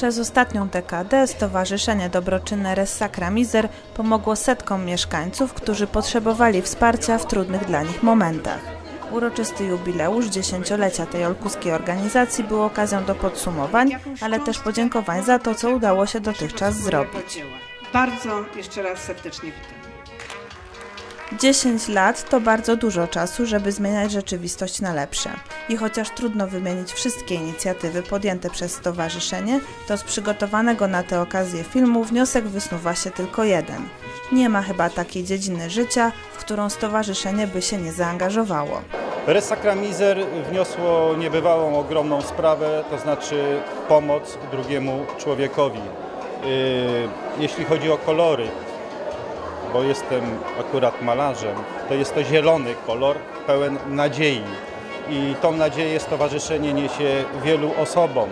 Przez ostatnią dekadę Stowarzyszenie Dobroczynne Res Sacra pomogło setkom mieszkańców, którzy potrzebowali wsparcia w trudnych dla nich momentach. Uroczysty jubileusz dziesięciolecia tej olkuskiej organizacji był okazją do podsumowań, ale też podziękowań za to, co udało się dotychczas zrobić. Bardzo jeszcze raz serdecznie witam. 10 lat to bardzo dużo czasu, żeby zmieniać rzeczywistość na lepsze. I chociaż trudno wymienić wszystkie inicjatywy podjęte przez stowarzyszenie, to z przygotowanego na tę okazję filmu wniosek wysnuwa się tylko jeden. Nie ma chyba takiej dziedziny życia, w którą stowarzyszenie by się nie zaangażowało. Res Sacra Miser wniosło niebywałą, ogromną sprawę, to znaczy pomoc drugiemu człowiekowi. Yy, Jeśli chodzi o kolory, bo jestem akurat malarzem, to jest to zielony kolor pełen nadziei. I tą nadzieję stowarzyszenie niesie wielu osobom.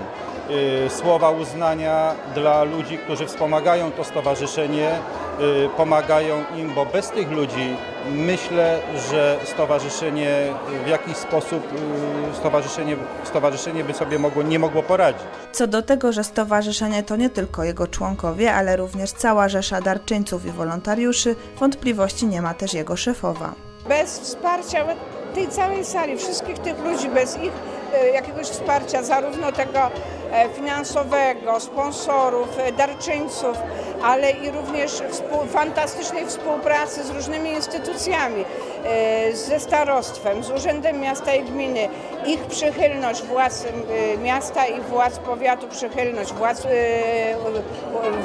Yy, Słowa uznania dla ludzi, którzy wspomagają to stowarzyszenie, yy, pomagają im, bo bez tych ludzi myślę, że stowarzyszenie w jakiś sposób yy, stowarzyszenie, stowarzyszenie by sobie mogło, nie mogło poradzić. Co do tego, że stowarzyszenie to nie tylko jego członkowie, ale również cała rzesza darczyńców i wolontariuszy, wątpliwości nie ma też jego szefowa. Bez wsparcia tej całej sali, wszystkich tych ludzi, bez ich jakiegoś wsparcia, zarówno tego finansowego, sponsorów, e, darczyńców, ale i również fantastycznej współpracy z różnymi instytucjami, e, ze starostwem, z Urzędem Miasta i Gminy, ich przychylność władz e, miasta i władz powiatu, przychylność władz e,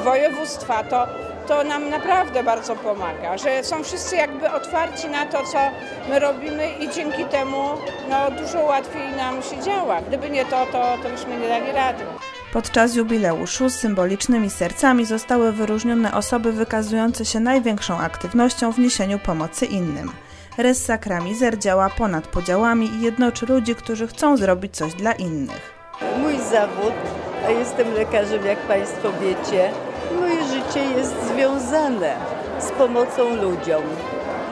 województwa, to to nam naprawdę bardzo pomaga, że są wszyscy jakby otwarci na to, co my robimy i dzięki temu no, dużo łatwiej nam się działa. Gdyby nie to, to, to byśmy nie dali rady. Podczas jubileuszu z symbolicznymi sercami zostały wyróżnione osoby wykazujące się największą aktywnością w niesieniu pomocy innym. Res Sacra Miser działa ponad podziałami i jednoczy ludzi, którzy chcą zrobić coś dla innych. Mój zawód, a jestem lekarzem, jak Państwo wiecie, moje życie jest związane z pomocą ludziom.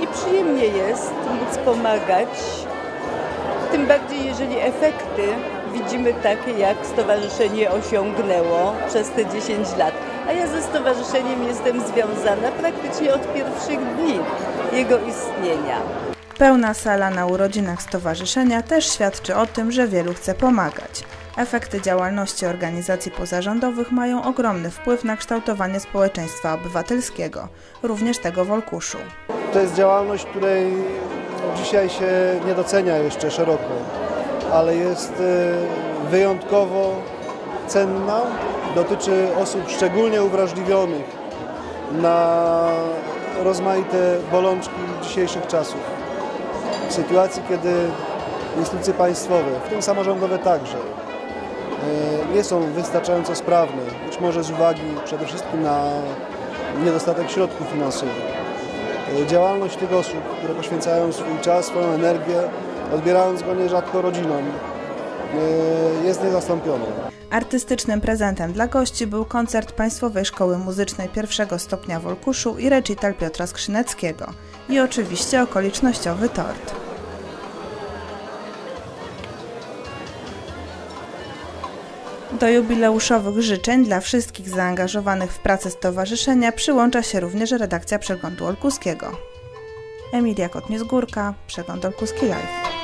I przyjemnie jest móc pomagać, tym bardziej jeżeli efekty widzimy takie, jak stowarzyszenie osiągnęło przez te 10 lat. A ja ze stowarzyszeniem jestem związana praktycznie od pierwszych dni jego istnienia. Pełna sala na urodzinach stowarzyszenia też świadczy o tym, że wielu chce pomagać. Efekty działalności organizacji pozarządowych mają ogromny wpływ na kształtowanie społeczeństwa obywatelskiego, również tego w Olkuszu. To jest działalność, której dzisiaj się nie docenia jeszcze szeroko, ale jest e, wyjątkowo cenna. Dotyczy osób szczególnie uwrażliwionych na rozmaite bolączki dzisiejszych czasów. W sytuacji, kiedy instytucje państwowe, w tym samorządowe także, nie są wystarczająco sprawne, być może z uwagi przede wszystkim na niedostatek środków finansowych. E, Działalność tych osób, które poświęcają swój czas, swoją energię, odbierając go nierzadko rodzinom, e, jest niezastąpiona. Artystycznym prezentem dla gości był koncert Państwowej Szkoły Muzycznej pierwszego stopnia w Olkuszu i recital Piotra Skrzyneckiego. I oczywiście okolicznościowy tort. Do jubileuszowych życzeń dla wszystkich zaangażowanych w pracę stowarzyszenia przyłącza się również redakcja Przeglądu Olkuskiego. Emilia Kotnie-Zgórka, Przegląd Olkuski Live.